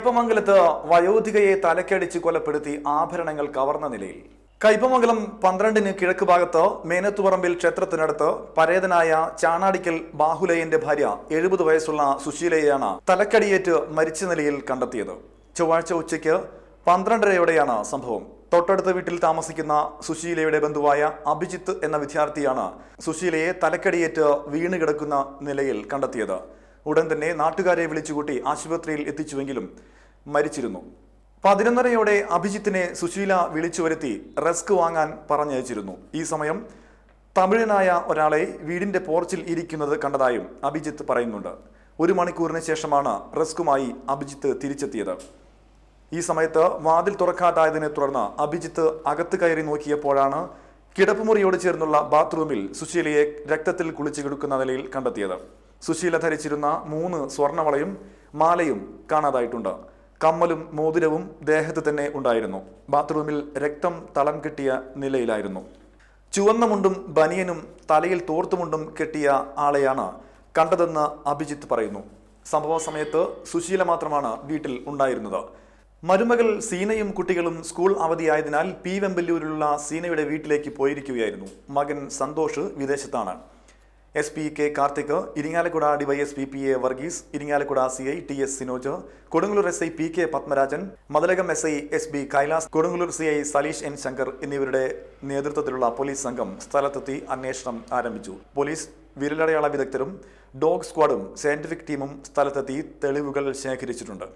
കയ്പമംഗലത്ത് വയോധികയെ തലക്കടിച്ച് കൊലപ്പെടുത്തി ആഭരണങ്ങൾ കവർന്ന നിലയിൽ. കയ്പമംഗലം പന്ത്രണ്ടിന് കിഴക്ക് ഭാഗത്ത് മേനത്തുപറമ്പിൽ ക്ഷേത്രത്തിനടുത്ത് പരേതനായ ചാണാടിക്കൽ ബാഹുലയന്റെ ഭാര്യ എഴുപത് വയസ്സുള്ള സുശീലയെയാണ് തലക്കടിയേറ്റ് മരിച്ച നിലയിൽ കണ്ടെത്തിയത്. ചൊവ്വാഴ്ച ഉച്ചയ്ക്ക് പന്ത്രണ്ടരയോടെയാണ് സംഭവം. തൊട്ടടുത്ത വീട്ടിൽ താമസിക്കുന്ന സുശീലയുടെ ബന്ധുവായ അഭിജിത്ത് എന്ന വിദ്യാർത്ഥിയാണ് സുശീലയെ തലക്കടിയേറ്റ് വീണ് കിടക്കുന്ന നിലയിൽ കണ്ടെത്തിയത്. ഉടൻ തന്നെ നാട്ടുകാരെ വിളിച്ചുകൂട്ടി ആശുപത്രിയിൽ എത്തിച്ചുവെങ്കിലും മരിച്ചിരുന്നു. പതിനൊന്നരയോടെ അഭിജിത്തിനെ സുശീല വിളിച്ചു വരുത്തി റെസ്ക് വാങ്ങാൻ പറഞ്ഞയച്ചിരുന്നു. ഈ സമയം തമിഴനായ ഒരാളെ വീടിന്റെ പോർച്ചിൽ ഇരിക്കുന്നത് കണ്ടതായും അഭിജിത്ത് പറയുന്നുണ്ട്. ഒരു മണിക്കൂറിന് ശേഷമാണ് റെസ്കുമായി അഭിജിത്ത് തിരിച്ചെത്തിയത്. ഈ സമയത്ത് വാതിൽ തുറക്കാതായതിനെ തുടർന്ന് അഭിജിത്ത് അകത്ത് കയറി നോക്കിയപ്പോഴാണ് കിടപ്പുമുറിയോട് ചേർന്നുള്ള ബാത്റൂമിൽ സുശീലയെ രക്തത്തിൽ കുളിച്ചു കിടക്കുന്ന നിലയിൽ കണ്ടെത്തിയത്. സുശീല ധരിച്ചിരുന്ന മൂന്ന് സ്വർണവളയും മാലയും കാണാതായിട്ടുണ്ട്. കമ്മലും മോതിരവും ദേഹത്ത് തന്നെ ഉണ്ടായിരുന്നു. ബാത്റൂമിൽ രക്തം തളം കെട്ടിയ നിലയിലായിരുന്നു. ചുവന്ന മുണ്ടും ബനിയനും തലയിൽ തോർത്തുമുണ്ടും കെട്ടിയ ആളെയാണ് കണ്ടതെന്ന് അഭിജിത്ത് പറയുന്നു. സംഭവ സമയത്ത് സുശീല മാത്രമാണ് വീട്ടിൽ ഉണ്ടായിരുന്നത്. മരുമകൾ സീനയും കുട്ടികളും സ്കൂൾ അവധിയായതിനാൽ പി വെമ്പല്ലൂരിലുള്ള സീനയുടെ വീട്ടിലേക്ക് പോയിരിക്കുകയായിരുന്നു. മകൻ സന്തോഷ് വിദേശത്താണ്. S P K Karthik Irinjalakuda DYSP P A Varghese Irinjalakuda C I T S Sinoj Kodungallur S I P K Padmarajan Mathilakam S I S B Kailas Kodungallur C I Saleesh N Shankar എന്നിവരുടെ നേതൃത്വത്തിലുള്ള police സംഘം സ്ഥലത്തെത്തി അന്വേഷണം ആരംഭിച്ചു. Police വിരലടയാള വിദഗ്ധരും dog സ്ക്വാഡും scientific ടീമും സ്ഥലത്തെത്തി തെളിവുകൾ ശേഖരിച്ചിട്ടുണ്ട്.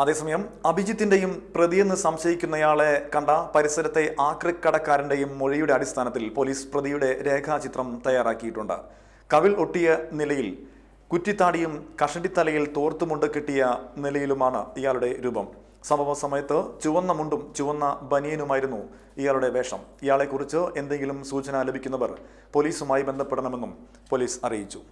അതേസമയം അഭിജിത്തിന്റെയും പ്രതിയെന്ന് സംശയിക്കുന്നയാളെ കണ്ട പരിസരത്തെ ആക്രിക്കടക്കാരന്റെയും മൊഴിയുടെ അടിസ്ഥാനത്തിൽ പോലീസ് പ്രതിയുടെ രേഖാചിത്രം തയ്യാറാക്കിയിട്ടുണ്ട്. കവിൽ ഒട്ടിയ നിലയിൽ കുറ്റിത്താടിയും കഷണ്ടിത്തലയിൽ തോർത്തുമുണ്ട് കിട്ടിയ നിലയിലുമാണ് ഇയാളുടെ രൂപം. സംഭവ സമയത്ത് ചുവന്ന മുണ്ടും ചുവന്ന ബനിയനുമായിരുന്നു ഇയാളുടെ വേഷം. ഇയാളെക്കുറിച്ച് എന്തെങ്കിലും സൂചന ലഭിക്കുന്നവർ പോലീസുമായി ബന്ധപ്പെടണമെന്നും പോലീസ് അറിയിച്ചു.